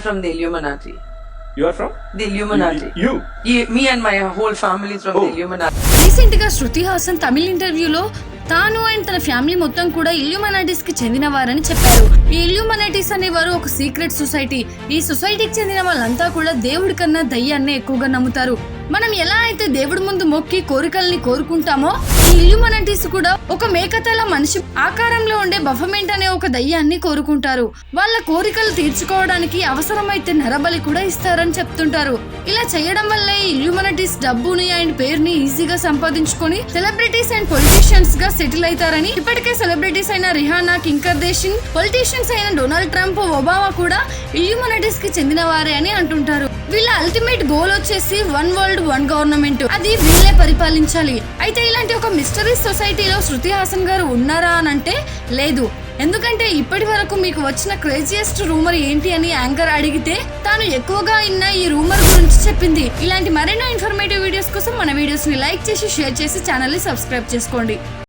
From the Illuminati. You are from? The Illuminati. You. Ye- Me and my whole family is from the Oh. Illuminati. రీసెంట్గా శృతి హాసన్ తమిళ ఇంటర్వ్యూలో తాను and తన family మొత్తం కూడా ఇల్యూమనాటిస్కి చెందిన వారని చెప్పారు ఈ ఇల్యూమనాటిస్ అనేవారు ఒక సీక్రెట్ సొసైటీ ఈ సొసైటీకి చెందిన వాళ్ళంతా కూడా దేవుడి కన్నా దయ్యాన్నే ఎక్కువగా నమ్ముతారు మనం ఎలా అయితే దేవుడి ముందు మొక్కి కోరికల్ని కోరుకుంటామో ఈ ఇల్యూమనాటిస్ కూడా ఒక మేకతల మనిషి ఆకారంలో ఉండే బఫమెంట్ అనే ఒక దయ్యాన్ని కోరుకుంటారు. వాళ్ళ కోరికలు తీర్చుకోవడానికి అవసరమైతే నరబలి కూడా ఇస్తారని చెప్తుంటారు. ఇలా చేయడం వల్ల ఈ ఇల్యూమనటీస్ డబ్బుని అండ్ పేరుని ఈజీగా సంపాదించుకొని సెలబ్రిటీస్ అండ్ పొలిటీషియన్స్గా సెటిల్ అవుతారని ఇప్పటికే సెలబ్రిటీస్ అయిన రిహానా కింకర్దేశిన్ పొలిటీషియన్స్ అయిన డొనాల్డ్ ట్రంప్ ఒబామా కూడా ఇల్యూమనటీస్కి చెందిన వారే అని అంటుంటారు. వీళ్ళ అల్టిమేట్ గోల్ వచ్చేసి వన్ వరల్డ్ వన్ గవర్నమెంట్? అది వీళ్ళే పరిపాలించాలి. అయితే ఇలాంటి ఒక మిస్టరీ సొసైటీలో శృతి హాసన్ గారు ఉన్నారా అని అంటే లేదు. ఎందుకంటే ఇప్పటి వరకు మీకు వచ్చిన క్రేజియస్ట్ రూమర్ ఏంటి అని యాంకర్ అడిగితే తాను ఎక్కువగా విన్న ఈ రూమర్ గురించి చెప్పింది. ఇలాంటి మరెన్నో ఇన్ఫర్మేటివ్ వీడియోస్ కోసం మన వీడియోస్ని లైక్ చేసి షేర్ చేసి ఛానల్ని సబ్స్క్రైబ్ చేసుకోండి.